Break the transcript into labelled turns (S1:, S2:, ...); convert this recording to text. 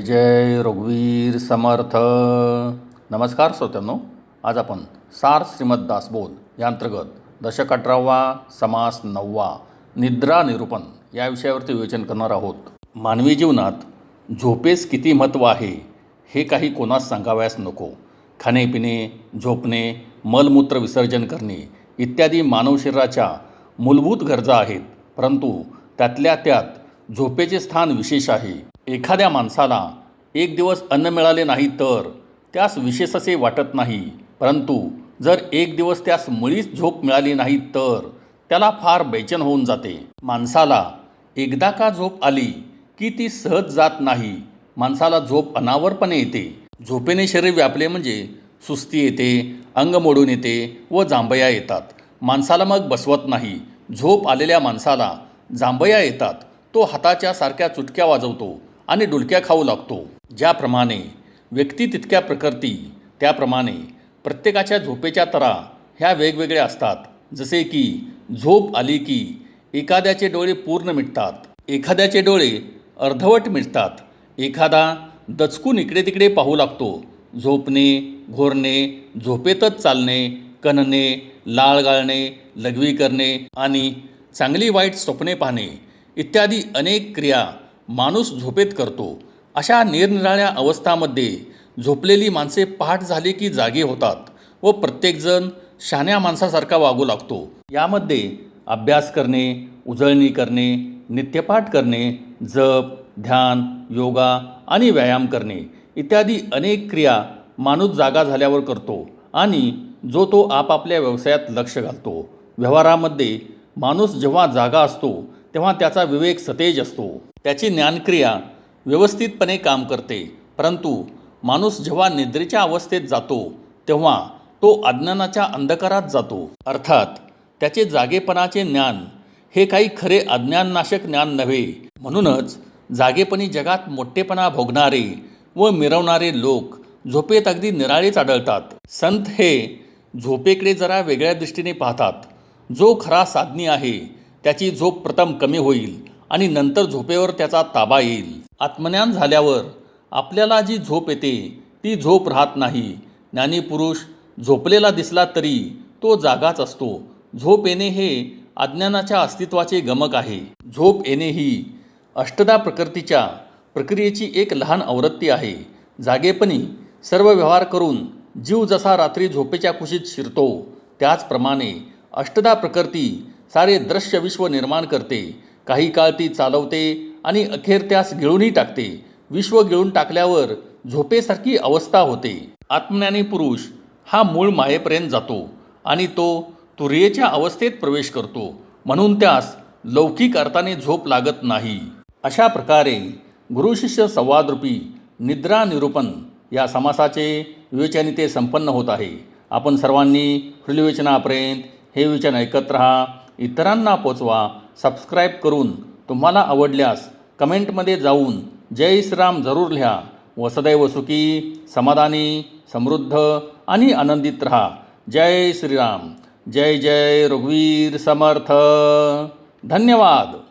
S1: जय जय रघुवीर समर्थ. नमस्कार श्रोत्यांनो आज आपण सार श्रीमद दासबोध या अंतर्गत दशक अठरावा समास नववा निद्रा निरूपण या विषयावरती विवेचन करणार आहोत. मानवी जीवनात झोपेस किती महत्त्व आहे हे काही कोणास सांगावयास नको. खाणेपिणे झोपणे मलमूत्र विसर्जन करणे इत्यादी मानव शरीराच्या मूलभूत गरजा आहेत परंतु त्यातल्या त्यात झोपेचे स्थान विशेष आहे. एखाद्या माणसाला एक दिवस अन्न मिळाले नाही तर त्यास विशेष असे वाटत नाही. परंतु जर एक दिवस त्यास मुळीच झोप मिळाली नाही तर त्याला फार बेचन होऊन जाते. माणसाला एकदा का झोप आली की ती सहज जात नाही. माणसाला झोप अनावरपणे येते. झोपेने शरीर व्यापले म्हणजे सुस्ती येते अंग मोडून येते व जांभया येतात. माणसाला मग बसवत नाही. झोप आलेल्या माणसाला जांभया येतात. तो हाताच्या सारख्या चुटक्या वाजवतो. आणि डुलक्या खाऊ लागतो. ज्याप्रमाणे व्यक्ती तितक्या प्रकृती त्याप्रमाणे प्रत्येकाच्या झोपेच्या तरा ह्या वेगवेगळ्या असतात. जसे की झोप आली की एखाद्याचे डोळे पूर्ण मिटतात. एखाद्याचे डोळे अर्धवट मिटतात. एखादा दचकून इकडे तिकडे पाहू लागतो. झोपणे घोरणे झोपेतच चालणे कणणे लाळ गाळणे लघवी करणे आणि चांगली वाईट स्वप्ने पाहणे इत्यादी अनेक क्रिया माणूस झोपेत करतो. अशा निरनिराळ्या अवस्थामध्ये झोपलेली माणसे पहाट झाली की जागे होतात व प्रत्येकजण शहाण्या माणसासारखा वागू लागतो. यामध्ये अभ्यास करणे उजळणी करणे नित्यपाठ करणे जप ध्यान योगा आणि व्यायाम करणे इत्यादी अनेक क्रिया माणूस जागा झाल्यावर करतो आणि जो तो आपापल्या व्यवसायात लक्ष घालतो. व्यवहारामध्ये माणूस जेव्हा जागा असतो तेव्हा त्याचा विवेक सतेज असतो. त्याची ज्ञानक्रिया व्यवस्थितपणे काम करते. परंतु माणूस जेव्हा निद्रेच्या अवस्थेत जातो तेव्हा तो अज्ञानाच्या अंधकारात जातो. अर्थात त्याचे जागेपणाचे ज्ञान हे काही खरे अज्ञाननाशक ज्ञान नव्हे. म्हणूनच जागेपणी जगात मोठेपणा भोगणारे व मिरवणारे लोक झोपेत अगदी निराळेच आढळतात. संत हे झोपेकडे जरा वेगळ्या दृष्टीने पाहतात. जो खरा साधनी आहे त्याची झोप प्रथम कमी होईल. आणि नंतर झोपेवर त्याचा ताबा येईल. आत्मज्ञान झाल्यावर आपल्याला जी झोप येते ती झोप राहत नाही. ज्ञानीपुरुष झोपलेला दिसला तरी तो जागाच असतो. झोप येणे हे अज्ञानाच्या अस्तित्वाचे गमक आहे. झोप येणे ही अष्टदा प्रकृतीच्या प्रक्रियेची एक लहान आवृत्ती आहे. जागेपणी सर्व व्यवहार करून जीव जसा रात्री झोपेच्या कुशीत शिरतो त्याचप्रमाणे अष्टदा प्रकृती सारे दृश्य विश्व निर्माण करते. काही काळ ती चालवते आणि अखेर त्यास गिळूनही टाकते. विश्व गिळून टाकल्यावर झोपेसारखी अवस्था होते. आत्मज्ञानी पुरुष हा मूळ मायेपर्यंत जातो आणि तो तुर्येच्या अवस्थेत प्रवेश करतो. म्हणून त्यास लौकिक अर्थाने झोप लागत नाही. अशा प्रकारे गुरुशिष्य संवादरूपी निद्रा निरूपण या समासाचे विवेचन ते संपन्न होत आहे. आपण सर्वांनी विवेचनापर्यंत हे विवेचन ऐकत राहा. इतरांना पोचवा. सबस्क्राईब करून तुम्हाला आवडल्यास कमेंटमध्ये जाऊन जय श्रीराम जरूर लिहा. व सदैव सुखी समाधानी समृद्ध आणि आनंदित रहा. जय श्रीराम. जय जय रघुवीर समर्थ. धन्यवाद.